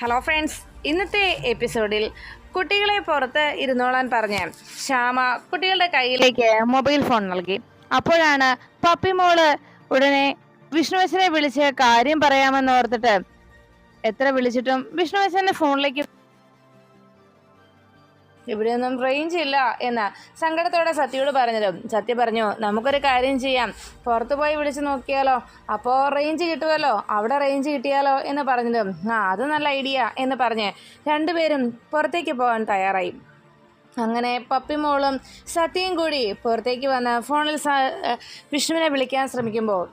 Hello friends ഇന്നത്തെ എപ്പിസോഡിൽ കുട്ടികളെ പുറത്ത് ഇരുന്നോളാൻ പറഞ്ഞ് ശ്യാമ കുട്ടികളുടെ കയ്യിലേക്ക് മൊബൈൽ ഫോൺ നൽകി. അപ്പോഴാണ് പപ്പി മോൾ ഉടനെ വിഷ്ണുവച്ചനെ വിളിച്ച് കാര്യം പറയാമെന്ന് ഓർത്തിട്ട് എത്ര വിളിച്ചിട്ടും വിഷ്ണുവച്ചന്റെ ഫോണിലേക്ക് ഇവിടെയൊന്നും റേഞ്ച് ഇല്ല എന്ന് സങ്കടത്തോടെ സത്യയോട് പറഞ്ഞതും. സത്യ പറഞ്ഞു നമുക്കൊരു കാര്യം ചെയ്യാം. പുറത്തു പോയി വിളിച്ചു നോക്കിയാലോ? അപ്പോൾ റേഞ്ച് കിട്ടുമല്ലോ അവിടെ റേഞ്ച് കിട്ടിയാലോ? എന്ന് പറഞ്ഞതും ആ അത് നല്ല ഐഡിയ എന്ന് പറഞ്ഞ് രണ്ടുപേരും പുറത്തേക്ക് പോകാൻ തയ്യാറായി. അങ്ങനെ പപ്പിമോളും സത്യയും കൂടി പുറത്തേക്ക് വന്ന് ഫോണിൽ വിഷ്ണുവിനെ വിളിക്കാൻ ശ്രമിക്കുമ്പോൾ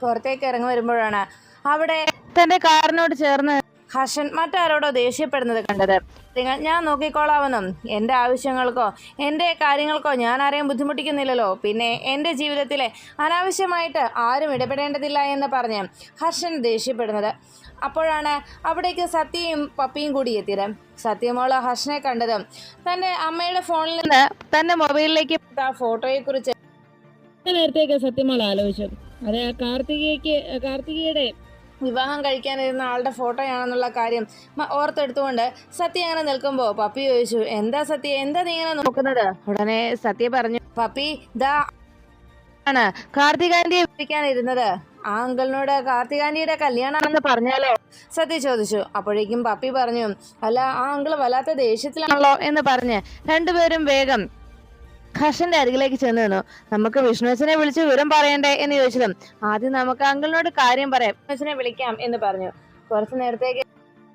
പുറത്തേക്ക് ഇറങ്ങി വരുമ്പോഴാണ് അവിടെ തന്റെ കാറിനോട് ചേർന്ന് ഹർഷൻ മറ്റാരോടോ ദേഷ്യപ്പെടുന്നത് കണ്ടത്? നിങ്ങൾ ഞാൻ നോക്കിക്കോളാമെന്നും എന്റെ ആവശ്യങ്ങൾക്കോ എന്റെ കാര്യങ്ങൾക്കോ ഞാൻ ആരെയും ബുദ്ധിമുട്ടിക്കുന്നില്ലല്ലോ. പിന്നെ എന്റെ ജീവിതത്തിലെ അനാവശ്യമായിട്ട് ആരും ഇടപെടേണ്ടതില്ല എന്ന് പറഞ്ഞ് ഹർഷൻ ദേഷ്യപ്പെടുന്നത്. അപ്പോഴാണ് അവിടേക്ക് സത്യയും പപ്പിയും കൂടി എത്തിയത്. സത്യമോൾ ഹർഷനെ കണ്ടതും തന്റെ അമ്മയുടെ ഫോണിൽ നിന്ന് തന്റെ മൊബൈലിലേക്ക് ആ ഫോട്ടോയെക്കുറിച്ച് നേരത്തേക്ക് സത്യമോൾ ആലോചിച്ചു അത് കാർത്തികയ്ക്ക് കാർത്തികയുടെ വിവാഹം കഴിക്കാനിരുന്ന ആളുടെ ഫോട്ടോയാണെന്നുള്ള കാര്യം ഓർത്തെടുത്തുകൊണ്ട് സത്യ അങ്ങനെ നിൽക്കുമ്പോൾ പപ്പി ചോദിച്ചു എന്താ സത്യ? എന്താ നീ ഇങ്ങനെ നോക്കുന്നത്? ഉടനെ സത്യ പറഞ്ഞു പപ്പി ദാ ആണ് കാർത്തികാന്തിയെ വിളിക്കാനിരുന്നത്. ആ അങ്കിളിനോട് കാർത്തികാന്തിയുടെ കല്യാണമാണെന്ന് പറഞ്ഞാലോ? സത്യ ചോദിച്ചു. അപ്പോഴേക്കും പപ്പി പറഞ്ഞു അല്ല ആ അങ്കിൾ വല്ലാത്ത ദേഷ്യത്തിലാണല്ലോ എന്ന് പറഞ്ഞ് രണ്ടുപേരും വേഗം ഹർഷന്റെ അരികിലേക്ക് ചെന്ന് നിന്നു. നമുക്ക് വിഷ്ണുവച്ചനെ വിളിച്ച് വിവരം പറയണ്ടേ? എന്ന് ചോദിച്ചതും. ആദ്യം നമുക്ക് അങ്കിളിനോട് കാര്യം പറയാം. വിഷ്ണുവച്ചനെ വിളിക്കാം എന്ന് പറഞ്ഞു. കുറച്ചു നേരത്തേക്ക്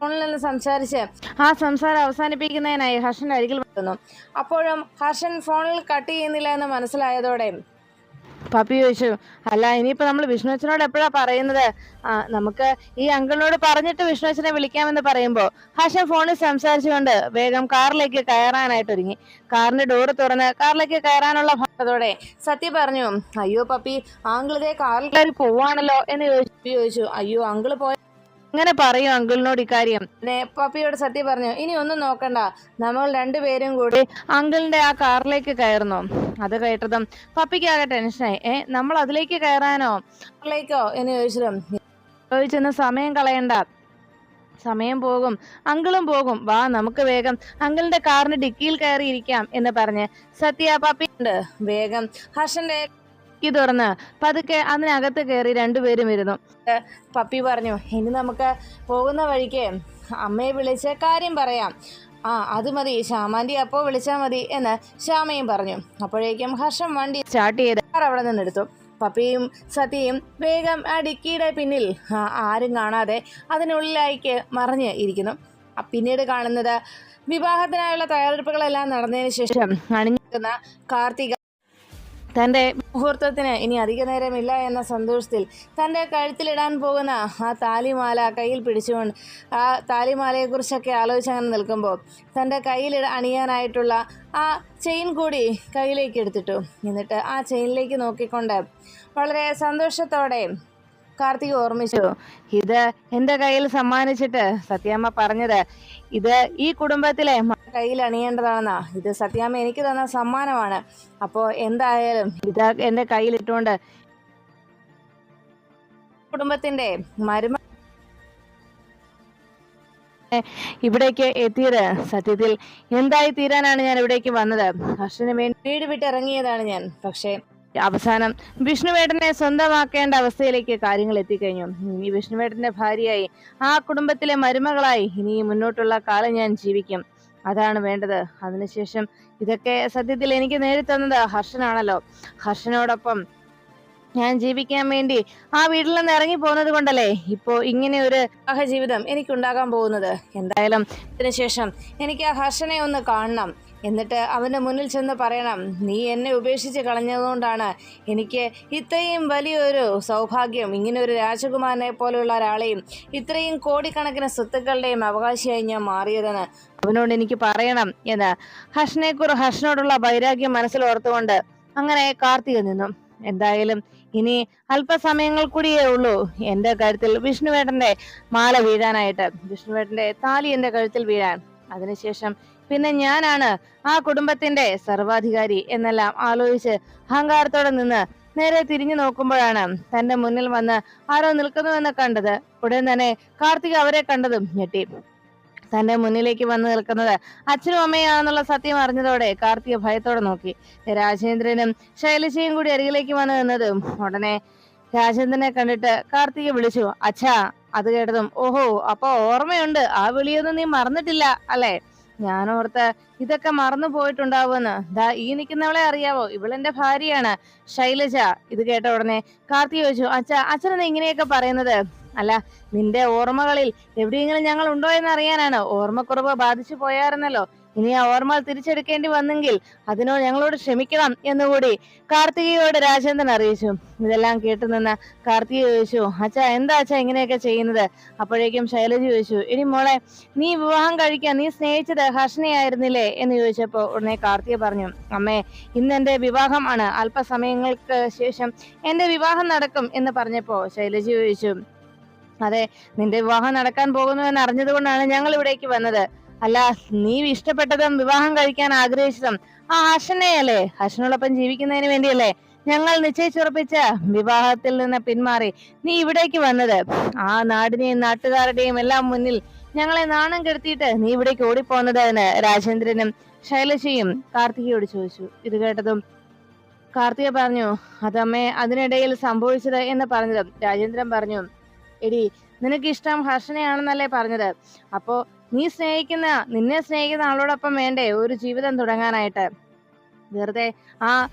ഫോണിൽ നിന്ന് സംസാരിച്ച് ആ സംസാരം അവസാനിപ്പിക്കുന്നതിനായി ഹർഷൻ അരികിൽ വന്നു. അപ്പോഴും ഹർഷൻ ഫോണിൽ കട്ട് ചെയ്യുന്നില്ല എന്ന് മനസ്സിലായതോടെ പപ്പി ചോദിച്ചു അല്ല ഇനിയിപ്പോ നമ്മൾ വിഷ്ണുവച്ചനോട് എപ്പോഴാ പറയുന്നത്? ആ നമുക്ക് ഈ അങ്കിളിനോട് പറഞ്ഞിട്ട് വിഷ്ണുവച്ചനെ വിളിക്കാമെന്ന് പറയുമ്പോൾ ഹർഷൻ ഫോണിൽ സംസാരിച്ചുകൊണ്ട് വേഗം കാറിലേക്ക് കയറാനായിട്ട് ഒരുങ്ങി. കാറിന്റെ ഡോറ് തുറന്ന് കാറിലേക്ക് കയറാനുള്ള ഭാഗത്തോടെ സത്യ പറഞ്ഞു അയ്യോ പപ്പി ആങ്കിളിതേ കാറിൽ കയറി പോവാണല്ലോ എന്ന് ചോദിച്ചു അയ്യോ അങ്കിൾ പോയ അങ്ങനെ പറയും അങ്കിളിനോട് ഇക്കാര്യം. പപ്പിയോട് സത്യം പറഞ്ഞു. ഇനി ഒന്നും നോക്കണ്ട. നമ്മൾ രണ്ടുപേരും കൂടി അങ്കിളിന്റെ ആ കാറിലേക്ക് കയറുന്നു. അത് കേട്ടതും പപ്പിക്ക് ആകെ ടെൻഷനായി. ഏ നമ്മൾ അതിലേക്ക് കയറാനോ? കാറിലേക്കോ എന്ന് ചോദിച്ചതും. ചോദിച്ചെന്ന് സമയം കളയണ്ട. സമയം പോകും. അങ്കിളും പോകും. വാ നമുക്ക് വേഗം അങ്കിളിന്റെ കാറിന് ഡിക്കിയിൽ കയറി ഇരിക്കാം എന്ന് പറഞ്ഞ് സത്യ പപ്പി ഉണ്ട് വേഗം. ഹർഷന്റെ ഡിക്കി തുറന്ന് പതുക്കെ അതിനകത്ത് കയറി രണ്ടുപേരും ഇരുന്നു. പപ്പി പറഞ്ഞു ഇനി നമുക്ക് പോകുന്ന വഴിക്ക് അമ്മയെ വിളിച്ച് കാര്യം പറയാം. ആ അത് മതി ശ്യാമാന്റെ അപ്പോൾ വിളിച്ചാൽ മതി എന്ന് ശ്യാമയും പറഞ്ഞു. അപ്പോഴേക്കും ഹർഷം വണ്ടി സ്റ്റാർട്ട് ചെയ്ത്. കാർ അവിടെ നിന്നെടുത്തു. പപ്പിയും സത്യയും വേഗം ആ ഡിക്കിയുടെ പിന്നിൽ ആരും കാണാതെ അതിനുള്ളിലേക്ക് മറിഞ്ഞ് ഇരിക്കുന്നു. പിന്നീട് കാണുന്നത് വിവാഹത്തിനായുള്ള തയ്യാറെടുപ്പുകളെല്ലാം നടന്നതിന് ശേഷം അണിഞ്ഞിരിക്കുന്ന കാർത്തിക തന്റെ മുഹൂർത്തത്തിന് ഇനി അധിക നേരമില്ല എന്ന സന്തോഷത്തിൽ തന്റെ കഴുത്തിലിടാൻ പോകുന്ന ആ താലിമാല കയ്യിൽ പിടിച്ചുകൊണ്ട് ആ താലിമാലയെക്കുറിച്ചൊക്കെ ആലോചിച്ച് അങ്ങനെ നിൽക്കുമ്പോൾ തന്റെ കയ്യിൽ അണിയാനായിട്ടുള്ള ആ ചെയിൻ കൂടി കയ്യിലേക്ക് എടുത്തിട്ടു. എന്നിട്ട് ആ ചെയിനിലേക്ക് നോക്കിക്കൊണ്ട് വളരെ സന്തോഷത്തോടെ കാർത്തിക് ഓർമ്മിച്ചു. ഇത് എന്റെ കയ്യിൽ സമ്മാനിച്ചിട്ട് സത്യാമ്മ പറഞ്ഞത് ഇത് ഈ കുടുംബത്തിലെ കയ്യിൽ അണിയേണ്ടതാണെന്നാ. ഇത് സത്യാമ്മ എനിക്ക് തന്ന സമ്മാനമാണ്. അപ്പോൾ എന്തായാലും ഇത് എന്റെ കയ്യിൽ ഇട്ടുകൊണ്ട് കുടുംബത്തിന്റെ മരുമ ഇവിടേക്ക് എത്തിയത് സത്യത്തിൽ എന്തായി തീരാനാണ് ഞാൻ ഇവിടേക്ക് വന്നത്. ഹർഷന് വേണ്ടി വീട് വിട്ടിറങ്ങിയതാണ് ഞാൻ. പക്ഷേ അവസാനം വിഷ്ണുവേട്ടനെ സ്വന്തമാക്കേണ്ട അവസ്ഥയിലേക്ക് കാര്യങ്ങൾ എത്തിക്കഴിഞ്ഞു. ഇനി വിഷ്ണുവേട്ടന്റെ ഭാര്യയായി ആ കുടുംബത്തിലെ മരുമകളായി ഇനി മുന്നോട്ടുള്ള കാലം ഞാൻ ജീവിക്കും. അതാണ് വേണ്ടത്. അതിനുശേഷം ഇതൊക്കെ സത്യത്തിൽ എനിക്ക് നേടിത്തന്നത് ഹർഷനാണല്ലോ. ഹർഷനോടൊപ്പം ഞാൻ ജീവിക്കാൻ വേണ്ടി ആ വീട്ടിൽ നിന്ന് ഇറങ്ങി പോകുന്നത് കൊണ്ടല്ലേ ഇപ്പോ ഇങ്ങനെ ഒരു സഹജീവിതം ജീവിതം എനിക്കുണ്ടാകാൻ പോകുന്നത്. എന്തായാലും ഇതിനുശേഷം എനിക്ക് ആ ഹർഷനെ ഒന്ന് കാണണം. എന്നിട്ട് അവന്റെ മുന്നിൽ ചെന്ന് പറയണം നീ എന്നെ ഉപേക്ഷിച്ച് കളഞ്ഞതുകൊണ്ടാണ് എനിക്ക് ഇത്രയും വലിയൊരു സൗഭാഗ്യം. ഇങ്ങനെ ഒരു രാജകുമാരനെ പോലെയുള്ള ഒരാളെയും ഇത്രയും കോടിക്കണക്കിന് സ്വത്തുക്കളുടെയും അവകാശിയായി ഞാൻ മാറിയതെന്ന് അവനോട് എനിക്ക് പറയണം എന്ന് ഹർഷനെക്കുറി കുറി ഹർഷനോടുള്ള വൈരാഗ്യം മനസ്സിൽ ഓർത്തുകൊണ്ട് അങ്ങനെ കാർത്തിക നിന്നു. എന്തായാലും ഇനി അല്പസമയങ്ങൾ കൂടിയേ ഉള്ളൂ. എന്റെ കഴുത്തിൽ വിഷ്ണുവേട്ടന്റെ മാല വീഴാനായിട്ട്. വിഷ്ണുവേട്ടന്റെ താലി എന്റെ കഴുത്തിൽ വീഴാൻ അതിനുശേഷം പിന്നെ ഞാനാണ് ആ കുടുംബത്തിന്റെ സർവാധികാരി എന്നെല്ലാം ആലോചിച്ച് അഹങ്കാരത്തോടെ നിന്ന് നേരെ തിരിഞ്ഞു നോക്കുമ്പോഴാണ് തന്റെ മുന്നിൽ വന്ന് ആരോ നിൽക്കുന്നുവെന്ന് കണ്ടത്. ഉടൻ തന്നെ കാർത്തിക് അവരെ കണ്ടതും ഞെട്ടി. തന്റെ മുന്നിലേക്ക് വന്ന് നിൽക്കുന്നത് അച്ഛനും അമ്മയാണെന്നുള്ള സത്യം അറിഞ്ഞതോടെ കാർത്തിക ഭയത്തോടെ നോക്കി. രാജേന്ദ്രനും ശൈലജയും കൂടി അരികിലേക്ക് വന്നു നിന്നതും ഉടനെ രാജേന്ദ്രനെ കണ്ടിട്ട് കാർത്തിക വിളിച്ചു അച്ഛാ അത് കേട്ടതും ഓഹോ അപ്പൊ ഓർമ്മയുണ്ട്. ആ വിളിയൊന്നും നീ മറന്നിട്ടില്ല അല്ലേ? ഞാൻ ഓർത്ത് ഇതൊക്കെ മറന്നു പോയിട്ടുണ്ടാവുമെന്ന്. ദാ ഈ നിൽക്കുന്നവളെ അറിയാവോ? ഇവളെന്റെ ഭാര്യയാണ്. ശൈലജ. ഇത് കേട്ട ഉടനെ കാർത്തി ചോദിച്ചു അച്ഛ അച്ഛനെന്ന് ഇങ്ങനെയൊക്കെ പറയുന്നത്? അല്ല നിന്റെ ഓർമ്മകളിൽ എവിടെയെങ്കിലും ഞങ്ങൾ ഉണ്ടോ എന്ന് അറിയാനാണ് ഓർമ്മക്കുറവ് ബാധിച്ചു പോയായിരുന്നല്ലോ. ഇനി ആ ഓർമ്മ തിരിച്ചെടുക്കേണ്ടി വന്നെങ്കിൽ അതിനോ ഞങ്ങളോട് ക്ഷമിക്കണം എന്നുകൂടി കാർത്തികയോട് രാജേന്ദ്രൻ അറിയിച്ചു. ഇതെല്ലാം കേട്ടു നിന്ന കാർത്തിക ചോദിച്ചു അച്ഛ എന്താ അച്ഛാ ഇങ്ങനെയൊക്കെ ചെയ്യുന്നത്? അപ്പോഴേക്കും ശൈലജ ചോദിച്ചു ഇനി മോളെ നീ വിവാഹം കഴിക്കാൻ നീ സ്നേഹിച്ചത് ഹർഷനെയായിരുന്നില്ലേ എന്ന് ചോദിച്ചപ്പോൾ ഉടനെ കാർത്തിക പറഞ്ഞു അമ്മേ ഇന്ന് എന്റെ വിവാഹമാണ് അല്പസമയങ്ങൾക്ക് ശേഷം എന്റെ വിവാഹം നടക്കും. എന്ന് പറഞ്ഞപ്പോൾ ശൈലജ ചോദിച്ചു അതെ നിന്റെ വിവാഹം നടക്കാൻ പോകുന്നു എന്ന് അറിഞ്ഞതുകൊണ്ടാണ് ഞങ്ങൾ ഇവിടേക്ക് വന്നത്. അല്ല നീ ഇഷ്ടപ്പെട്ടതും വിവാഹം കഴിക്കാൻ ആഗ്രഹിച്ചതും ആ ഹർഷനെയല്ലേ? ഹർഷനോടൊപ്പം ജീവിക്കുന്നതിന് വേണ്ടിയല്ലേ ഞങ്ങൾ നിശ്ചയിച്ചുറപ്പിച്ച വിവാഹത്തിൽ നിന്ന് പിന്മാറി നീ ഇവിടേക്ക് വന്നത്? ആ നാടിനെയും നാട്ടുകാരുടെയും എല്ലാം മുന്നിൽ ഞങ്ങളെ നാണം കെടുത്തിയിട്ട് നീ ഇവിടേക്ക് ഓടിപ്പോന്നത് എന്ന് രാജേന്ദ്രനും ശൈലജയും കാർത്തികയോട് ചോദിച്ചു. ഇത് കേട്ടതും കാർത്തിക പറഞ്ഞു അതമ്മേ അതിനിടയിൽ സംഭവിച്ചത് എന്ന് പറഞ്ഞതും. രാജേന്ദ്രൻ പറഞ്ഞു എടി നിനക്ക് ഇഷ്ടം ഹർഷനെയാണെന്നല്ലേ പറഞ്ഞത്. അപ്പോ നീ സ്നേഹിക്കുന്ന നിന്നെ സ്നേഹിക്കുന്ന ആളോടൊപ്പം വേണ്ടേ? ഒരു ജീവിതം തുടങ്ങാനായിട്ട്. വെറുതെ ആ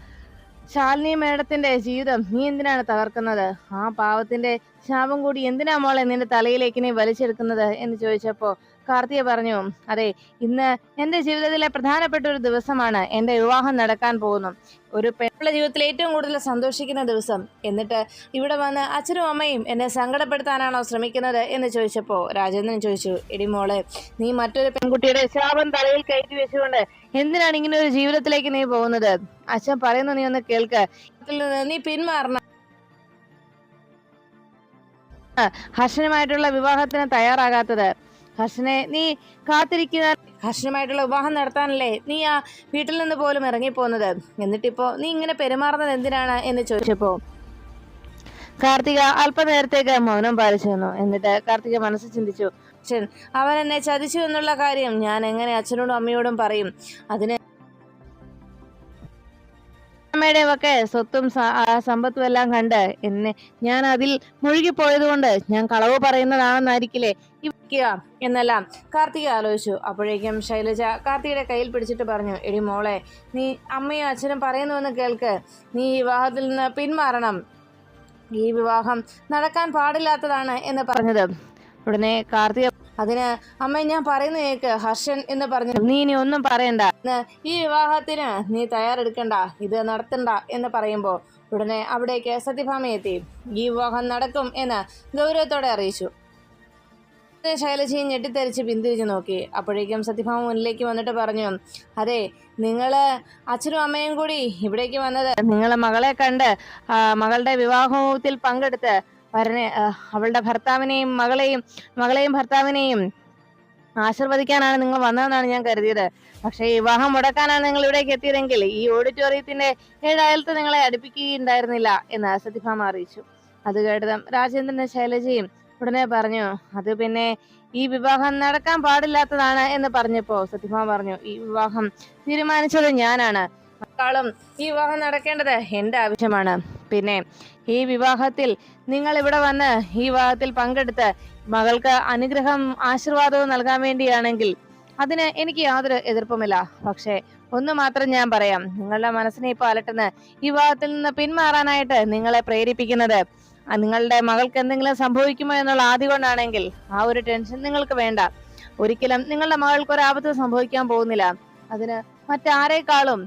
ശാലിനി മേഡത്തിന്റെ ജീവിതം നീ എന്തിനാണ് തകർക്കുന്നത്? ആ പാവത്തിന്റെ ശാപം കൂടി എന്തിനാ മോളെ നിന്റെ തലയിലേക്ക് നീ വലിച്ചെടുക്കുന്നത് എന്ന് ചോദിച്ചപ്പോ കാർത്തിക പറഞ്ഞു അതെ ഇന്ന് എന്റെ ജീവിതത്തിലെ പ്രധാനപ്പെട്ട ഒരു ദിവസമാണ് എന്റെ വിവാഹം നടക്കാൻ പോകുന്നു ഒരു പെണ്ണുള്ള ജീവിതത്തിൽ ഏറ്റവും കൂടുതൽ സന്തോഷിക്കുന്ന ദിവസം. എന്നിട്ട് ഇവിടെ വന്ന് അച്ഛനും അമ്മയും എന്നെ സങ്കടപ്പെടുത്താനാണോ ശ്രമിക്കുന്നത്? എന്ന് ചോദിച്ചപ്പോ രാജേന്ദ്രൻ ചോദിച്ചു എടി മോളെ നീ മറ്റൊരു പെൺകുട്ടിയുടെ ശാപം തലയിൽ കയറ്റി വെച്ചുകൊണ്ട് എന്തിനാണ് ഇങ്ങനെ ഒരു ജീവിതത്തിലേക്ക് നീ പോകുന്നത്? അച്ഛൻ പറയുന്നു നീ ഒന്ന് കേൾക്ക്. നീ പിന്മാറണം. ഹർഷനുമായിട്ടുള്ള വിവാഹത്തിന് തയ്യാറാകാത്തത് ഹർഷനെ നീ കാത്തിരിക്കുന്ന ഹർഷനുമായിട്ടുള്ള വിവാഹം നടത്താനല്ലേ നീ ആ വീട്ടിൽ നിന്ന് പോലും ഇറങ്ങിപ്പോന്നത്? എന്നിട്ടിപ്പോ നീ ഇങ്ങനെ പെരുമാറുന്നത് എന്തിനാണ് എന്ന് ചോദിച്ചപ്പോ കാർത്തിക അല്പനേരത്തേക്ക് മൗനം പാലിച്ചു വന്നു എന്നിട്ട് കാർത്തിക മനസ്സ് ചിന്തിച്ചു അവൻ എന്നെ ചതിച്ചു എന്നുള്ള കാര്യം ഞാൻ എങ്ങനെ അച്ഛനോടും അമ്മയോടും പറയും? അതിന് അമ്മയുടെയും ഒക്കെ സ്വത്തും സമ്പത്തും എല്ലാം കണ്ട് എന്നെ ഞാൻ അതിൽ മുഴുകിപ്പോയത് കൊണ്ട് ഞാൻ കളവ് പറയുന്നതാണെന്നായിരിക്കില്ലേ? എന്നെല്ലാം കാർത്തിക ആലോചിച്ചു. അപ്പോഴേക്കും ശൈലജ കാർത്തികയുടെ കയ്യിൽ പിടിച്ചിട്ട് പറഞ്ഞു എടി മോളെ നീ അമ്മയും അച്ഛനും പറയുന്നുവെന്ന് കേൾക്ക്. നീ വിവാഹത്തിൽ നിന്ന് പിന്മാറണം. ഈ വിവാഹം നടക്കാൻ പാടില്ലാത്തതാണ് എന്ന് പറഞ്ഞത്. ഉടനെ കാർത്തിക അതിന് അമ്മ ഞാൻ പറയുന്ന കേക്ക് ഹർഷൻ എന്ന് പറഞ്ഞു നീ ഇനി ഒന്നും പറയണ്ട. ഈ വിവാഹത്തിന് നീ തയ്യാറെടുക്കണ്ട ഇത് നടത്തണ്ട എന്ന് പറയുമ്പോൾ ഉടനെ അവിടേക്ക് സത്യഭാമ എത്തി. ഈ വിവാഹം നടക്കും എന്ന് ഗൗരവത്തോടെ അറിയിച്ചു. ശൈലജയും ഞെട്ടിത്തെറിച്ച് പിന്തിരിച്ച് നോക്കി. അപ്പോഴേക്കും സത്യഭാമ മുന്നിലേക്ക് വന്നിട്ട് പറഞ്ഞു അതെ നിങ്ങൾ അച്ഛനും അമ്മയും കൂടി ഇവിടേക്ക് വന്നത് നിങ്ങളെ മകളെ കണ്ട് മകളുടെ വിവാഹത്തിൽ പങ്കെടുത്ത് വരനെ അവളുടെ ഭർത്താവിനെയും മകളെയും മകളെയും ഭർത്താവിനെയും ആശീർവദിക്കാനാണ് നിങ്ങൾ വന്നതെന്നാണ് ഞാൻ കരുതിയത്. പക്ഷേ വിവാഹം മുടക്കാനാണ് നിങ്ങൾ ഇവിടേക്ക് എത്തിയതെങ്കിൽ ഈ ഓഡിറ്റോറിയത്തിന്റെ ഏഴായാലത്ത് നിങ്ങളെ അടുപ്പിക്കുകയുണ്ടായിരുന്നില്ല എന്ന് സത്യഭാമ അറിയിച്ചു. അത് കേട്ടതും രാജേന്ദ്രനും ശൈലജയും ഉടനെ പറഞ്ഞു അത് പിന്നെ ഈ വിവാഹം നടക്കാൻ പാടില്ലാത്തതാണ് എന്ന് പറഞ്ഞപ്പോ സത്യഭാമ പറഞ്ഞു ഈ വിവാഹം തീരുമാനിച്ചത് ഞാനാണ്. മക്കളും ഈ വിവാഹം നടക്കേണ്ടത് എന്റെ ആവശ്യമാണ്. പിന്നെ ഈ വിവാഹത്തിൽ നിങ്ങൾ ഇവിടെ വന്ന് ഈ വിവാഹത്തിൽ പങ്കെടുത്ത് മകൾക്ക് അനുഗ്രഹം ആശീർവാദവും നൽകാൻ വേണ്ടിയാണെങ്കിൽ അതിന് എനിക്ക് യാതൊരു എതിർപ്പുമില്ല. പക്ഷേ ഒന്ന് മാത്രം ഞാൻ പറയാം. നിങ്ങളുടെ മനസ്സിനെ ഇപ്പോൾ അലട്ടുന്ന ഈ വിവാഹത്തിൽ നിന്ന് പിന്മാറാനായിട്ട് നിങ്ങളെ പ്രേരിപ്പിക്കുന്നത് നിങ്ങളുടെ മകൾക്ക് എന്തെങ്കിലും സംഭവിക്കുമോ എന്നുള്ള ആദ്യ കൊണ്ടാണെങ്കിൽ ആ ഒരു ടെൻഷൻ നിങ്ങൾക്ക് വേണ്ട. ഒരിക്കലും നിങ്ങളുടെ മകൾക്ക് ഒരു ആപത്ത് സംഭവിക്കാൻ പോകുന്നില്ല. അതിന് മറ്റാരേക്കാളും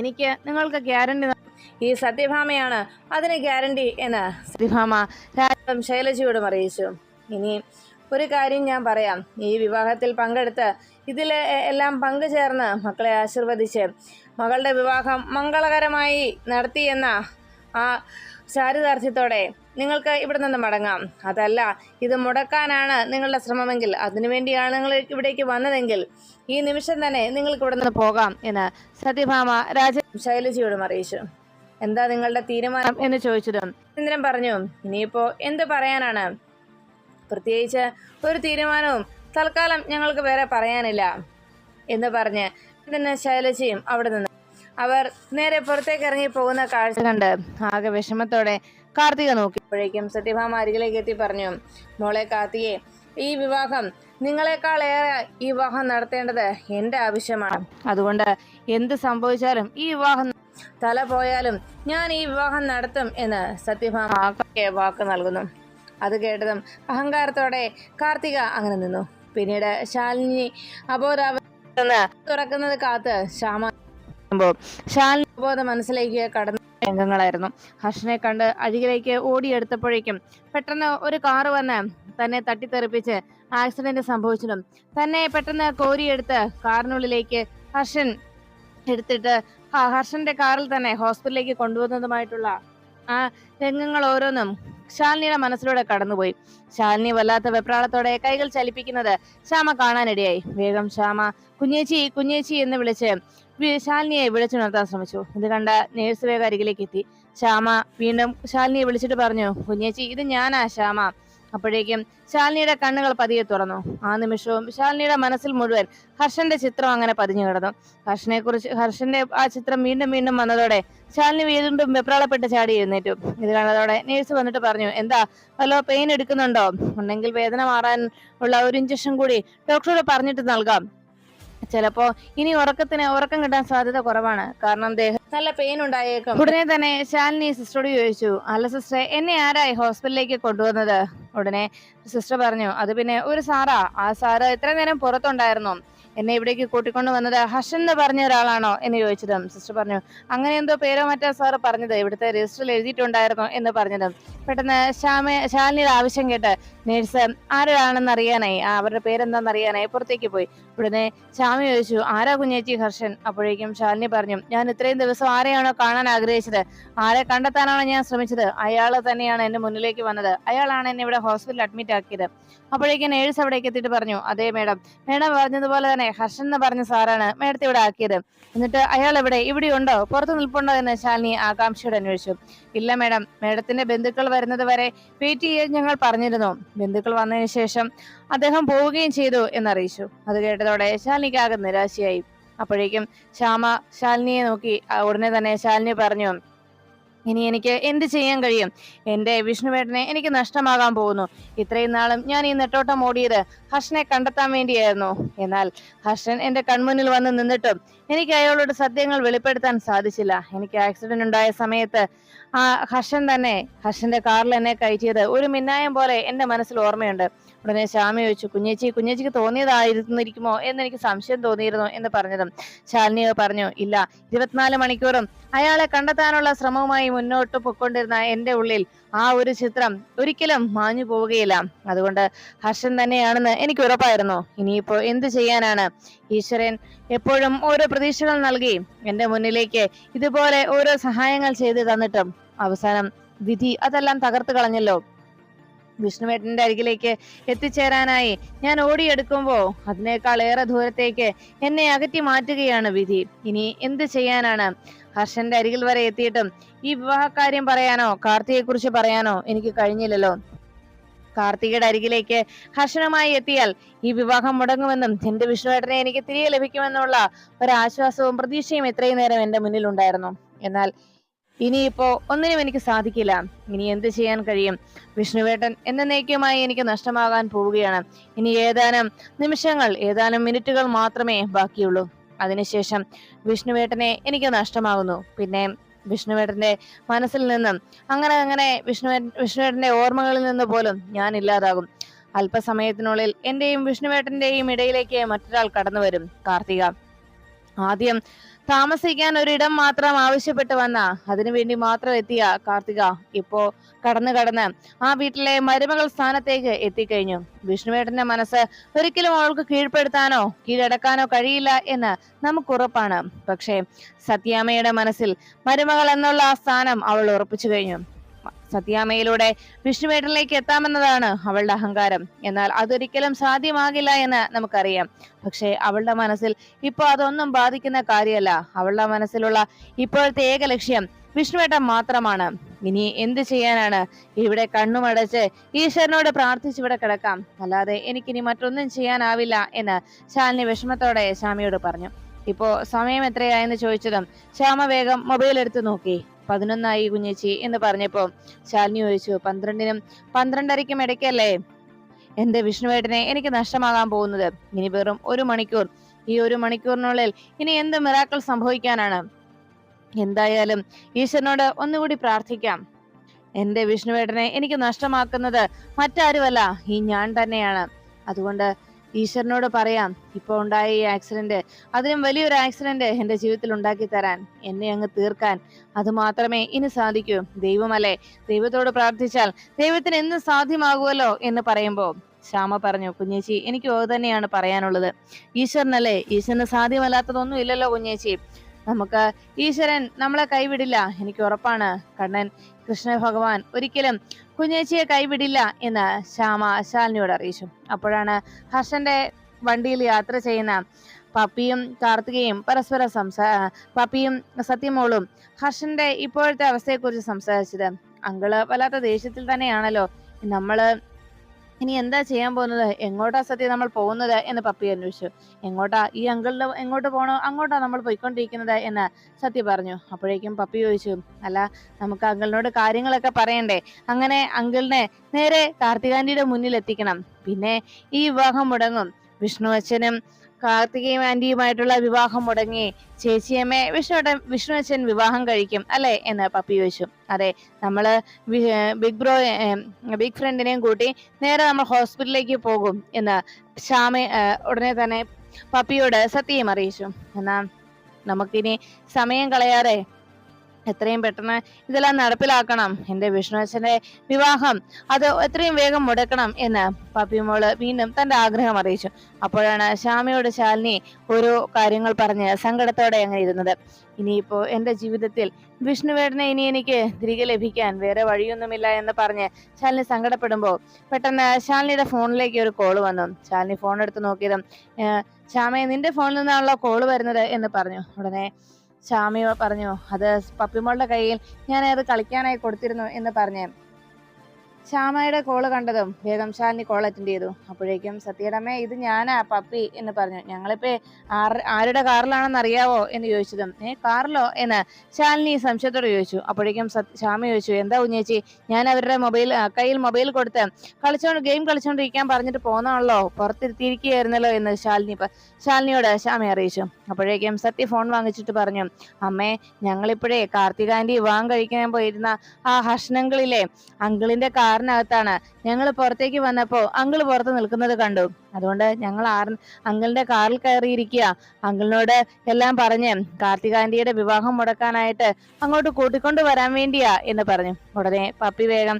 എനിക്ക് നിങ്ങൾക്ക് ഗ്യാരണ്ടി ഈ സത്യഭാമയാണ് അതിന് ഗ്യാരണ്ടി എന്ന് സത്യഭാമ രാജം ശൈലജിയോടും അറിയിച്ചു. ഇനി ഒരു കാര്യം ഞാൻ പറയാം. ഈ വിവാഹത്തിൽ പങ്കെടുത്ത് ഇതിൽ എല്ലാം പങ്കുചേർന്ന് മക്കളെ ആശീർവദിച്ച് മകളുടെ വിവാഹം മംഗളകരമായി നടത്തിയെന്ന ആ ചാരിതാർത്ഥ്യത്തോടെ നിങ്ങൾക്ക് ഇവിടെ നിന്ന് മടങ്ങാം. അതല്ല ഇത് മുടക്കാനാണ് നിങ്ങളുടെ ശ്രമമെങ്കിൽ അതിനുവേണ്ടിയാണ് നിങ്ങൾ ഇവിടേക്ക് വന്നതെങ്കിൽ ഈ നിമിഷം തന്നെ നിങ്ങൾക്ക് ഇവിടെ നിന്ന് പോകാം എന്ന് സത്യഭാമ രാജ ശൈലജിയോടും അറിയിച്ചു. എന്താ നിങ്ങളുടെ തീരുമാനം? എന്ന് ചോദിച്ചതും ഇന്ദ്രൻ പറഞ്ഞു ഇനിയിപ്പോ എന്ത് പറയാനാണ്? പ്രത്യേകിച്ച് ഒരു തീരുമാനവും തൽക്കാലം ഞങ്ങൾക്ക് വേറെ പറയാനില്ല എന്ന് പറഞ്ഞ് പിന്നെ ശൈലജയും അവിടെ നിന്ന്. അവർ നേരെ പുറത്തേക്ക് ഇറങ്ങി പോകുന്ന കാഴ്ച കണ്ട് ആകെ വിഷമത്തോടെ കാർത്തിക നോക്കിയപ്പോഴേക്കും സത്യഭാമ അരികിലേക്ക് എത്തി പറഞ്ഞു മോളെ കാർത്തികെ ഈ വിവാഹം നിങ്ങളെക്കാൾ ഏറെ ഈ വിവാഹം നടത്തേണ്ടത് എന്റെ ആവശ്യമാണ്. അതുകൊണ്ട് എന്ത് സംഭവിച്ചാലും ഈ വിവാഹം തല പോയാലും ഞാൻ ഈ വിവാഹം നടത്തും എന്ന് സത്യഭാമ വാക്ക് നൽകുന്നു. അത് കേട്ടതും അഹങ്കാരത്തോടെ കാർത്തിക അങ്ങനെ നിന്നു. പിന്നീട് ശാലിനി അബോധാവ തുറക്കുന്നത് കാത്ത് ശ്യാമ ശാലിനി അബോധ മനസ്സിലേക്ക് കടന്നു രംഗങ്ങളായിരുന്നു. ഹർഷനെ കണ്ട് അരികിലേക്ക് ഓടിയെടുത്തപ്പോഴേക്കും പെട്ടെന്ന് ഒരു കാറ് വന്ന് തന്നെ തട്ടിത്തെറിപ്പിച്ച് ആക്സിഡന്റ് സംഭവിച്ചതും തന്നെ പെട്ടെന്ന് കോരിയെടുത്ത് കാറിനുള്ളിലേക്ക് ഹർഷൻ എടുത്തിട്ട് ഹർഷന്റെ കാറിൽ തന്നെ ഹോസ്പിറ്റലിലേക്ക് കൊണ്ടുവന്നതുമായിട്ടുള്ള ആ രംഗങ്ങൾ ഓരോന്നും ശാലിനിയുടെ മനസ്സിലൂടെ കടന്നുപോയി. ശാലിനി വല്ലാത്ത വെപ്രാളത്തോടെ കൈകൾ ചലിപ്പിക്കുന്നത് ശ്യാമ കാണാനിടയായി. വേഗം ശ്യാമ കുഞ്ഞേച്ചി കുഞ്ഞേച്ചി എന്ന് വിളിച്ച് ശാലിനിയെ വിളിച്ചുണർത്താൻ ശ്രമിച്ചു. ഇത് കണ്ട നേഴ്സ് വേഗം അരികിലേക്ക് എത്തി ശ്യാമ വീണ്ടും ശാലിനിയെ വിളിച്ചിട്ട് പറഞ്ഞു കുഞ്ഞേച്ചി ഇത് ഞാനാ ശ്യാമ. അപ്പോഴേക്കും ശാലിനിയുടെ കണ്ണുകൾ പതിയെ തുറന്നു. ആ നിമിഷവും ശാലിനിയുടെ മനസ്സിൽ മുഴുവൻ ഹർഷന്റെ ചിത്രം അങ്ങനെ പതിഞ്ഞു കിടന്നു. ഹർഷനെ കുറിച്ച് ഹർഷന്റെ ആ ചിത്രം വീണ്ടും വീണ്ടും വന്നതോടെ ശാലിനി വീണ്ടും വെപ്രാളപ്പെട്ട് ചാടി എഴുന്നേറ്റു. ഇത് കണ്ടതോടെ നേഴ്സ് വന്നിട്ട് പറഞ്ഞു എന്താ വല്ലോ പെയിൻ എടുക്കുന്നുണ്ടോ? ഉണ്ടെങ്കിൽ വേദന മാറാൻ ഉള്ള ഒരു ഇഞ്ചക്ഷൻ കൂടി ഡോക്ടറോട് പറഞ്ഞിട്ട് നൽകാം. ചിലപ്പോ ഇനി ഉറക്കത്തിന് ഉറക്കം കിട്ടാൻ സാധ്യത കുറവാണ്. കാരണം ദേഹം നല്ല പെയിൻ ഉണ്ടായേക്കും. ഉടനെ തന്നെ ശാലിനി സിസ്റ്ററോട് ചോദിച്ചു അല്ല സിസ്റ്ററെ എന്നെ ആരായി ഹോസ്പിറ്റലിലേക്ക് കൊണ്ടുവന്നത്? ഉടനെ സിസ്റ്റർ പറഞ്ഞു അത് പിന്നെ ഒരു സാറാ. ആ സാറ് ഇത്ര നേരം പുറത്തുണ്ടായിരുന്നു? എന്നെ ഇവിടേക്ക് കൂട്ടിക്കൊണ്ട് വന്നത് ഹർഷൻ എന്ന് പറഞ്ഞ ഒരാളാണോ എന്ന് ചോദിച്ചതും സിസ്റ്റർ പറഞ്ഞു അങ്ങനെ എന്തോ പേരോ മറ്റോ സാറ് പറഞ്ഞത് ഇവിടുത്തെ രജിസ്റ്ററിൽ എഴുതിയിട്ടുണ്ടായിരുന്നു എന്ന് പറഞ്ഞതും. പെട്ടെന്ന് ശ്യാമ ശാലിനിയുടെ ആവശ്യം കേട്ട് നേഴ്സ് ആരാണെന്ന് അറിയാനായി? അവരുടെ പേരെന്താണെന്ന് അറിയാനായി? പുറത്തേക്ക് പോയി. ഉടനെ ശ്യാമ ചോദിച്ചു ആരാ കുഞ്ഞേച്ചി ഹർഷൻ? അപ്പോഴേക്കും ശാലിനി പറഞ്ഞു ഞാൻ ഇത്രയും ദിവസം ആരെയാണോ കാണാൻ ആഗ്രഹിച്ചത്? ആരെ കണ്ടെത്താനാണോ ഞാൻ ശ്രമിച്ചത്? അയാൾ തന്നെയാണ് എന്റെ മുന്നിലേക്ക് വന്നത്. അയാളാണ് എന്നെ ഇവിടെ ഹോസ്പിറ്റലിൽ അഡ്മിറ്റ് ആക്കിയത്. അപ്പോഴേക്കും നേഴ്സ് അവിടേക്ക് എത്തിയിട്ട് പറഞ്ഞു അതെ മേഡം മേഡം പറഞ്ഞതുപോലെ തന്നെ ഹർഷൻ എന്ന് പറഞ്ഞ സാറാണ് മേഡത്തെ ഇവിടെ ആക്കിയത്. എന്നിട്ട് അയാൾ എവിടെ? ഇവിടെ ഉണ്ടോ? പുറത്ത് നിൽപ്പുണ്ടോ എന്ന് ശാലിനി ആകാംക്ഷയോട് അന്വേഷിച്ചു. ഇല്ല മേഡം മേഡത്തിന്റെ ബന്ധുക്കൾ വരുന്നത് വരെ വെയിറ്റ് ചെയ്യാൻ ഞങ്ങൾ പറഞ്ഞിരുന്നു. ബന്ധുക്കൾ വന്നതിന് ശേഷം അദ്ദേഹം പോവുകയും ചെയ്തു എന്നറിയിച്ചു. അത് കേട്ടതോടെ ശാലിനിക്ക് ആകെ നിരാശയായി. അപ്പോഴേക്കും ശ്യാമ ശാലിനിയെ നോക്കി. ഉടനെ തന്നെ ശാലിനി പറഞ്ഞു ഇനി എനിക്ക് എന്ത് ചെയ്യാൻ കഴിയും? എന്റെ വിഷ്ണുവേട്ടനെ എനിക്ക് നഷ്ടമാകാൻ പോകുന്നു. ഇത്രയും നാളും ഞാൻ ഈ നെട്ടോട്ടം ഓടിയത് ഹർഷനെ കണ്ടെത്താൻ വേണ്ടിയായിരുന്നു. എന്നാൽ ഹർഷൻ എന്റെ കൺമുന്നിൽ വന്ന് നിന്നിട്ടും എനിക്ക് അയാളോട് സത്യങ്ങൾ വെളിപ്പെടുത്താൻ സാധിച്ചില്ല. എനിക്ക് ആക്സിഡന്റ് ഉണ്ടായ സമയത്ത് ആ ഹർഷൻ തന്നെ ഹർഷന്റെ കാറിൽ എന്നെ കയറ്റിയത് ഒരു മിന്നായം പോലെ എന്റെ മനസ്സിൽ ഓർമ്മയുണ്ട്. ഉടനെ ശ്യാമ ചോദിച്ചു കുഞ്ഞേച്ചി കുഞ്ഞേച്ചിക്ക് തോന്നിയതായിരുന്നിരിക്കുമോ? എന്നെനിക്ക് സംശയം തോന്നിയിരുന്നു എന്ന് പറഞ്ഞതും ശാലിനി പറഞ്ഞു ഇല്ല ഇരുപത്തിനാല് മണിക്കൂറും അയാളെ കണ്ടെത്താനുള്ള ശ്രമവുമായി മുന്നോട്ട് പൊക്കൊണ്ടിരുന്ന എന്റെ ഉള്ളിൽ ആ ഒരു ചിത്രം ഒരിക്കലും മാഞ്ഞു പോവുകയില്ല. അതുകൊണ്ട് ഹർഷൻ തന്നെയാണെന്ന് എനിക്ക് ഉറപ്പായിരുന്നു. ഇനിയിപ്പോ എന്ത് ചെയ്യാനാണ്? ഈശ്വരൻ എപ്പോഴും ഓരോ പ്രതീക്ഷകൾ നൽകി എന്റെ മുന്നിലേക്ക് ഇതുപോലെ ഓരോ സഹായങ്ങൾ ചെയ്തു തന്നിട്ടും അവസാനം വിധി അതെല്ലാം തകർത്തു കളഞ്ഞല്ലോ. വിഷ്ണുവേട്ടന്റെ അരികിലേക്ക് എത്തിച്ചേരാനായി. ഞാൻ ഓടിയെടുക്കുമ്പോ അതിനേക്കാൾ ഏറെ ദൂരത്തേക്ക് എന്നെ അകറ്റി മാറ്റുകയാണ് വിധി. ഇനി എന്ത് ചെയ്യാനാണ്? ഹർഷന്റെ അരികിൽ വരെ എത്തിയിട്ടും ഈ വിവാഹകാര്യം പറയാനോ കാർത്തിയെ കുറിച്ച് പറയാനോ എനിക്ക് കഴിഞ്ഞില്ലല്ലോ. കാർത്തികയുടെ അരികിലേക്ക് ഹർഷനുമായി എത്തിയാൽ ഈ വിവാഹം മുടങ്ങുമെന്നും എന്റെ വിഷ്ണുവേട്ടനെ എനിക്ക് തിരികെ ലഭിക്കുമെന്നുള്ള ഒരാശ്വാസവും പ്രതീക്ഷയും എത്രയും നേരം എന്റെ മുന്നിൽ ഉണ്ടായിരുന്നു എന്നാൽ ഇനിയിപ്പോ ഒന്നിനും എനിക്ക് സാധിക്കില്ല. ഇനി എന്ത് ചെയ്യാൻ കഴിയും? വിഷ്ണുവേട്ടൻ എന്നേക്കുമായി എനിക്ക് നഷ്ടമാകാൻ പോവുകയാണ്. ഇനി ഏതാനും നിമിഷങ്ങൾ ഏതാനും മിനിറ്റുകൾ മാത്രമേ ബാക്കിയുള്ളൂ. അതിനുശേഷം വിഷ്ണുവേട്ടനെ എനിക്ക് നഷ്ടമാകുന്നു. പിന്നെ വിഷ്ണുവേട്ടന്റെ മനസ്സിൽ നിന്നും അങ്ങനെ അങ്ങനെ വിഷ്ണുവേ വിഷ്ണുവേട്ടന്റെ ഓർമ്മകളിൽ നിന്ന് പോലും ഞാൻ ഇല്ലാതാകും. അല്പസമയത്തിനുള്ളിൽ എന്റെയും വിഷ്ണുവേട്ടന്റെയും ഇടയിലേക്ക് മറ്റൊരാൾ കടന്നു വരും കാർത്തിക ആദ്യം താമസിക്കാൻ ഒരിടം മാത്രം ആവശ്യപ്പെട്ട് വന്ന. അതിനുവേണ്ടി മാത്രം എത്തിയ കാർത്തിക ഇപ്പോ കടന്നു കടന്ന് ആ വീട്ടിലെ മരുമകൾ സ്ഥാനത്തേക്ക് എത്തിക്കഴിഞ്ഞു. വിഷ്ണുവേട്ടന്റെ മനസ്സ് ഒരിക്കലും അവൾക്ക് കീഴ്പ്പെടുത്താനോ കീഴടക്കാനോ കഴിയില്ല എന്ന് നമുക്ക് ഉറപ്പാണ്. പക്ഷേ സത്യാമ്മയുടെ മനസ്സിൽ മരുമകൾ എന്നുള്ള ആ സ്ഥാനം അവൾ ഉറപ്പിച്ചു കഴിഞ്ഞു. സത്യാമ്മയിലൂടെ വിഷ്ണുവേട്ടനിലേക്ക് എത്താമെന്നതാണ് അവളുടെ അഹങ്കാരം. എന്നാൽ അതൊരിക്കലും സാധ്യമാകില്ല എന്ന് നമുക്കറിയാം. പക്ഷേ അവളുടെ മനസ്സിൽ ഇപ്പോൾ അതൊന്നും ബാധിക്കുന്ന കാര്യമല്ല. അവളുടെ മനസ്സിലുള്ള ഇപ്പോഴത്തെ ഏക ലക്ഷ്യം വിഷ്ണുവേട്ടൻ മാത്രമാണ്. ഇനി എന്ത് ചെയ്യാനാണ്? ഇവിടെ കണ്ണുമടച്ച് ഈശ്വരനോട് പ്രാർത്ഥിച്ച് ഇവിടെ കിടക്കാം. അല്ലാതെ എനിക്കിനി മറ്റൊന്നും ചെയ്യാനാവില്ല എന്ന് ശാലിനി വിഷമത്തോടെ ശ്യാമയോട് പറഞ്ഞു. ഇപ്പോ സമയം എത്രയായെന്ന് ചോദിച്ചതും ശ്യാമ വേഗം മൊബൈൽ എടുത്ത് നോക്കി. പതിനൊന്നായി കുഞ്ഞേച്ചി എന്ന് പറഞ്ഞപ്പോ ശാലിനി ചോദിച്ചു പന്ത്രണ്ടിനും പന്ത്രണ്ടരയ്ക്കും ഇടയ്ക്കല്ലേ എന്റെ വിഷ്ണുവേട്ടനെ എനിക്ക് നഷ്ടമാകാൻ പോകുന്നത്? ഇനി വെറും ഒരു മണിക്കൂർ. ഈ ഒരു മണിക്കൂറിനുള്ളിൽ ഇനി എന്ത് മിറാക്കൾ സംഭവിക്കാനാണ്? എന്തായാലും ഈശ്വരനോട് ഒന്നുകൂടി പ്രാർത്ഥിക്കാം. എന്റെ വിഷ്ണുവേട്ടനെ എനിക്ക് നഷ്ടമാക്കുന്നത് മറ്റാരുമല്ല ഈ ഞാൻ തന്നെയാണ്. അതുകൊണ്ട് ഈശ്വരനോട് പറയാം ഇപ്പോൾ ഉണ്ടായ ഈ ആക്സിഡന്റ് അതിനും വലിയൊരു ആക്സിഡന്റ് എന്റെ ജീവിതത്തിൽ ഉണ്ടാക്കി തരാൻ എന്നെ അങ്ങ് തീർക്കാൻ അത് മാത്രമേ ഇനി സാധിക്കൂ. ദൈവമല്ലേ ദൈവത്തോട് പ്രാർത്ഥിച്ചാൽ ദൈവത്തിന് എന്ത് സാധ്യമാകുമല്ലോ എന്ന് പറയുമ്പോ ശ്യാമ പറഞ്ഞു കുഞ്ഞേച്ചി എനിക്ക് തന്നെയാണ് പറയാനുള്ളത്. ഈശ്വരനല്ലേ ഈശ്വരന് സാധ്യമല്ലാത്തതൊന്നും ഇല്ലല്ലോ കുഞ്ഞേച്ചി. നമുക്ക് ഈശ്വരൻ നമ്മളെ കൈവിടില്ല. എനിക്ക് ഉറപ്പാണ്. കണ്ണൻ കൃഷ്ണ ഭഗവാൻ ഒരിക്കലും കുഞ്ഞേച്ചിയെ കൈവിടില്ല എന്ന് ശ്യാമ ശാലിനിയോട് അറിയിച്ചു. അപ്പോഴാണ് ഹർഷന്റെ വണ്ടിയിൽ യാത്ര ചെയ്യുന്ന പപ്പിയും കാർത്തികയും പരസ്പരം സംസാ പപ്പിയും സത്യമോളും ഹർഷന്റെ ഇപ്പോഴത്തെ അവസ്ഥയെക്കുറിച്ച് സംസാരിച്ചത് അങ്കിൾ വല്ലാത്ത ദേഷ്യത്തിൽ തന്നെയാണല്ലോ. നമ്മൾ ഇനി എന്താ ചെയ്യാൻ പോകുന്നത്? എങ്ങോട്ടാ സത്യം നമ്മൾ പോകുന്നത് എന്ന് പപ്പി അന്വേഷിച്ചു. എങ്ങോട്ടാ ഈ അങ്കിളിന് എങ്ങോട്ട് പോകണോ അങ്ങോട്ടാ നമ്മൾ പോയിക്കൊണ്ടിരിക്കുന്നത് എന്ന് സത്യ പറഞ്ഞു. അപ്പോഴേക്കും പപ്പി ചോദിച്ചു അല്ല നമുക്ക് അങ്കിളിനോട് കാര്യങ്ങളൊക്കെ പറയണ്ടേ? അങ്ങനെ അങ്കിളിനെ നേരെ കാർത്തികാന്റിയുടെ മുന്നിൽ എത്തിക്കണം പിന്നെ ഈ വിവാഹം മുടങ്ങും. വിഷ്ണു അച്ഛനും കാർത്തികയും ആന്റിയുമായിട്ടുള്ള വിവാഹം മുടങ്ങി ചേച്ചിയമ്മേ വിഷ്ണുടെ വിഷ്ണു അച്ഛൻ വിവാഹം കഴിക്കും അല്ലേ? എന്ന് പപ്പി ചോദിച്ചു. അതെ നമ്മൾ ബിഗ് ബ്രോ ബിഗ് ഫ്രണ്ടിനെയും കൂട്ടി നേരെ നമ്മൾ ഹോസ്പിറ്റലിലേക്ക് പോകും എന്ന് ശ്യാമ ഉടനെ തന്നെ പപ്പിയോട് സത്യം അറിയിച്ചു. എന്നാ നമുക്കിനി സമയം കളയാതെ എത്രയും പെട്ടെന്ന് ഇതെല്ലാം നടപ്പിലാക്കണം. വിഷ്ണു അച്ഛന്റെ വിവാഹം അത് എത്രയും വേഗം മുടക്കണം എന്ന് പപ്പിമോൾ വീണ്ടും തന്റെ ആഗ്രഹം അറിയിച്ചു. അപ്പോഴാണ് ശ്യാമയോട് ശാലിനി ഓരോ കാര്യങ്ങൾ പറഞ്ഞ് സങ്കടത്തോടെ അങ്ങനെ ഇരുന്നത്. ഇനിയിപ്പോ എന്റെ ജീവിതത്തിൽ വിഷ്ണുവേടനെ ഇനി എനിക്ക് തിരികെ ലഭിക്കാൻ വേറെ വഴിയൊന്നുമില്ല എന്ന് പറഞ്ഞ് ശാലിനി സങ്കടപ്പെടുമ്പോൾ പെട്ടെന്ന് ശാലിനിയുടെ ഫോണിലേക്ക് ഒരു കോൾ വന്നു. ശാലിനി ഫോൺ എടുത്ത് നോക്കിയതും "ഏർ, ശ്യാമേ നിന്റെ ഫോണിൽ നിന്നാണല്ലോ കോൾ വരുന്നത് എന്ന് പറഞ്ഞു. ഉടനെ ശ്യാമി പറഞ്ഞു അത് പപ്പിമോളുടെ കയ്യിൽ ഞാൻ അത് കളിക്കാനായി കൊടുത്തിരുന്നു എന്ന് പറഞ്ഞേ. ശ്യാമയുടെ കോൾ കണ്ടതും വേഗം ശാലിനി കോൾ അറ്റൻഡ് ചെയ്തു. അപ്പോഴേക്കും സത്യടമേ ഇത് ഞാനാ പപ്പി എന്ന് പറഞ്ഞു. ഞങ്ങളിപ്പോ ആരുടെ കാറിലാണെന്ന് അറിയാവോ? എന്ന് ചോദിച്ചതും ഏ കാറിലോ? എന്ന് ശാലിനി സംശയത്തോട് ചോദിച്ചു. അപ്പോഴേക്കും ശ്യാമ ചോദിച്ചു എന്താ ഉന്നയിച്ചി ഞാൻ അവരുടെ മൊബൈൽ കയ്യിൽ മൊബൈൽ കൊടുത്ത് കളിച്ചോണ്ട് ഗെയിം കളിച്ചോണ്ടിരിക്കാൻ പറഞ്ഞിട്ട് പോന്നാണല്ലോ? പുറത്തിരുത്തിയിരിക്കുകയായിരുന്നല്ലോ? എന്ന് ശാലിനി ശാലിനിയോട് ശാമി അറിയിച്ചു. അപ്പോഴേക്കും സത്യ ഫോൺ വാങ്ങിച്ചിട്ട് പറഞ്ഞു അമ്മേ ഞങ്ങളിപ്പോഴേ കാർത്തികാന്റി വിവാഹം കഴിക്കാൻ പോയിരുന്ന ആ ഹർഷണങ്ങളിലെ അങ്കിളിന്റെ കാറിനകത്താണ്. ഞങ്ങൾ പുറത്തേക്ക് വന്നപ്പോ അങ്കിൾ പുറത്ത് നിൽക്കുന്നത് കണ്ടു. അതുകൊണ്ട് ഞങ്ങൾ ആർ അങ്കിളിന്റെ കാറിൽ കയറിയിരിക്കുക. അങ്കിളിനോട് എല്ലാം പറഞ്ഞ് കാർത്തികാന്റിയുടെ വിവാഹം മുടക്കാനായിട്ട് അങ്ങോട്ട് കൂട്ടിക്കൊണ്ട് വരാൻ വേണ്ടിയാ എന്ന് പറഞ്ഞു. ഉടനെ പപ്പി വേഗം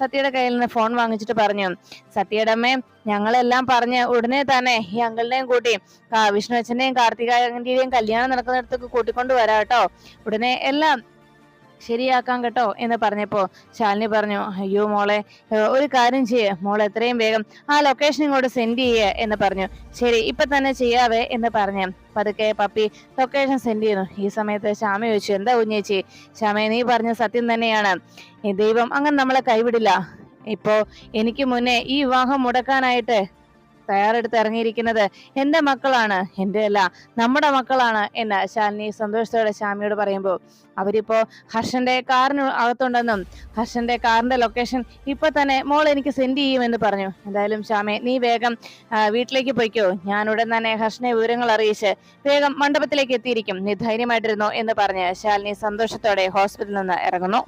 സത്യയുടെ കയ്യിൽ നിന്ന് ഫോൺ വാങ്ങിച്ചിട്ട് പറഞ്ഞു സത്യയുടെ അമ്മേ ഞങ്ങളെല്ലാം പറഞ്ഞ് ഉടനെ തന്നെ ഈ അങ്കിളിനെയും കൂട്ടി വിഷ്ണു അച്ഛന്റെയും കാർത്തികാന്റിയുടെയും കല്യാണം നടക്കുന്നിടത്തേക്ക് കൂട്ടിക്കൊണ്ട് വരാം കേട്ടോ. ഉടനെ എല്ലാം ശരിയാക്കാം കേട്ടോ എന്ന് പറഞ്ഞപ്പോ ശാലിനി പറഞ്ഞു അയ്യോ മോളെ ഒരു കാര്യം ചെയ്യേ. മോൾ എത്രയും വേഗം ആ ലൊക്കേഷൻ ഇങ്ങോട്ട് സെൻഡ് ചെയ്യേ എന്ന് പറഞ്ഞു. ശരി ഇപ്പൊ തന്നെ ചെയ്യാവേ എന്ന് പറഞ്ഞു പതുക്കെ പപ്പി ലൊക്കേഷൻ സെൻഡ് ചെയ്യുന്നു. ഈ സമയത്ത് ശ്യാമ ചോദിച്ചു എന്താ ഉഞ്ഞേച്ചി ശ്യാമ നീ പറഞ്ഞ സത്യം തന്നെയാണ്. ദൈവം അങ്ങനെ നമ്മളെ കൈവിടില്ല. ഇപ്പോ എനിക്ക് മുന്നേ ഈ വിവാഹം മുടക്കാനായിട്ട് തയ്യാറെടുത്ത് ഇറങ്ങിയിരിക്കുന്നത് എന്റെ മക്കളാണ്. എന്റെ അല്ല നമ്മുടെ മക്കളാണ് എന്ന് ശാലിനി സന്തോഷത്തോടെ ശ്യാമിയോട് പറയുമ്പോൾ അവരിപ്പോ ഹർഷന്റെ കാറിന് അകത്തുണ്ടെന്നും ഹർഷന്റെ കാറിന്റെ ലൊക്കേഷൻ ഇപ്പൊ തന്നെ മോൾ എനിക്ക് സെൻഡ് ചെയ്യുമെന്ന് പറഞ്ഞു. എന്തായാലും ശ്യാമെ നീ വേഗം വീട്ടിലേക്ക് പോയിക്കോ. ഞാൻ ഉടൻ തന്നെ ഹർഷനെ വിവരങ്ങൾ അറിയിച്ച് വേഗം മണ്ഡപത്തിലേക്ക് എത്തിയിരിക്കും. നീ ധൈര്യമായിട്ടിരുന്നോ എന്ന് പറഞ്ഞ് ശാലിനി സന്തോഷത്തോടെ ഹോസ്പിറ്റലിൽ നിന്ന് ഇറങ്ങുന്നു.